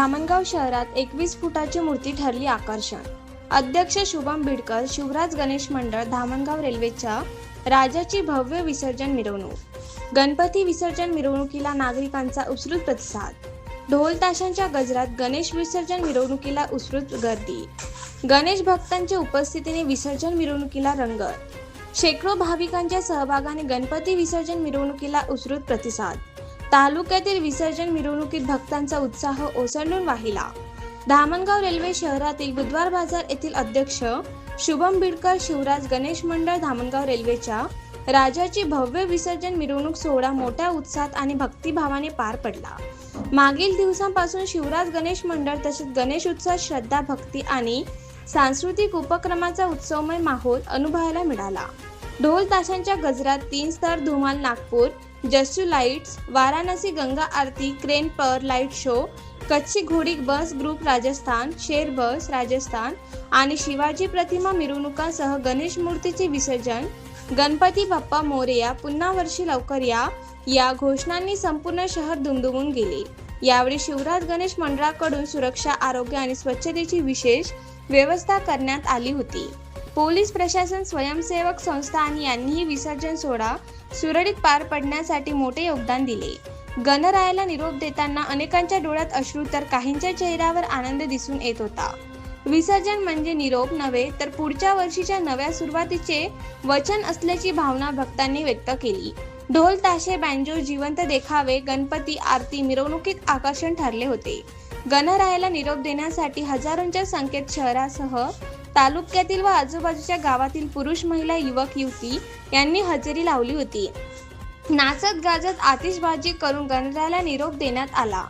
धामणगाव शहरात एकवीस फुटाची मूर्ती ठरली आकर्षण. अध्यक्ष शुभम बिडकर शिवराज गणेश मंडळ धामणगाव रेल्वेच्या राजाची भव्य विसर्जन मिरवणूक. गणपती विसर्जन मिरवणुकीला नागरिकांचा उत्स्फूर्त प्रतिसाद. ढोल ताशांच्या गजरात गणेश विसर्जन मिरवणुकीला उत्स्फूर्त गर्दी. गणेश भक्तांच्या उपस्थितीने विसर्जन मिरवणुकीला रंगत. शेकडो भाविकांच्या सहभागाने गणपती विसर्जन मिरवणुकीला उत्स्फूर्त प्रतिसाद. तालुक्यातील विसर्जन मिरवणुकीत भक्तांचा उत्साह ओसंडून वाहिला. धामणगाव रेल्वे शहरातील बुधवार बाजार येथील अध्यक्ष शुभम बिडकर शिवराज गणेश मंडळ धामणगाव रेल्वेच्या राजाची भव्य विसर्जन मिरवणूक सोहळा मोठ्या उत्साहात आणि भक्तिभावाने पार पडला. मागील दिवसांपासून शिवराज गणेश मंडळ तसेच गणेश उत्सव श्रद्धा भक्ती आणि सांस्कृतिक उपक्रमाचा उत्सवमय माहोल अनुभवायला मिळाला. ढोल ताशांच्या गजरात तीन स्तर धुमाल नागपूर जस्सू लाईट्स वाराणसी गंगा आरती क्रेन पर लाइट शो कच्ची घोडी बस ग्रुप राजस्थान शेर बस राजस्थान आणि शिवाजी प्रतिमा मिरवणुकांसह गणेश मूर्तीचे विसर्जन गणपती बाप्पा मोरया पुन्हा वर्षी लवकर या या घोषणांनी संपूर्ण शहर दुमदुमून गेले. यावेळी शिवराज गणेश मंडळाकडून सुरक्षा आरोग्य आणि स्वच्छतेची विशेष व्यवस्था करण्यात आली होती. पोलीस प्रशासन स्वयंसेवक संस्था आणि यांनीही विसर्जन सोहळा सुरळीत पार पडण्यासाठी मोठे योगदान दिले. गणरायाला निरोप देताना अनेकांच्या डोळ्यात अश्रू तर काहींच्या चेहऱ्यावर आनंद दिसून येत होता. विसर्जन म्हणजे निरोप नव्हे तर पुढच्या वर्षीच्या नव्या सुरुवातीचे वचन असल्याची भावना भक्तांनी व्यक्त केली. ढोल ताशे बँजो जिवंत देखावे गणपती आरती मिरवणुकीत आकर्षण ठरले होते. गणरायाला निरोप देण्यासाठी हजारोंच्या संख्येत शहरासह तालुक्यातील व आजूबाजूच्या गावातील पुरुष महिला युवक युवती यांनी हजेरी लावली होती. नाचत गाजत आतिषबाजी करून गणरायाला निरोप देण्यात आला.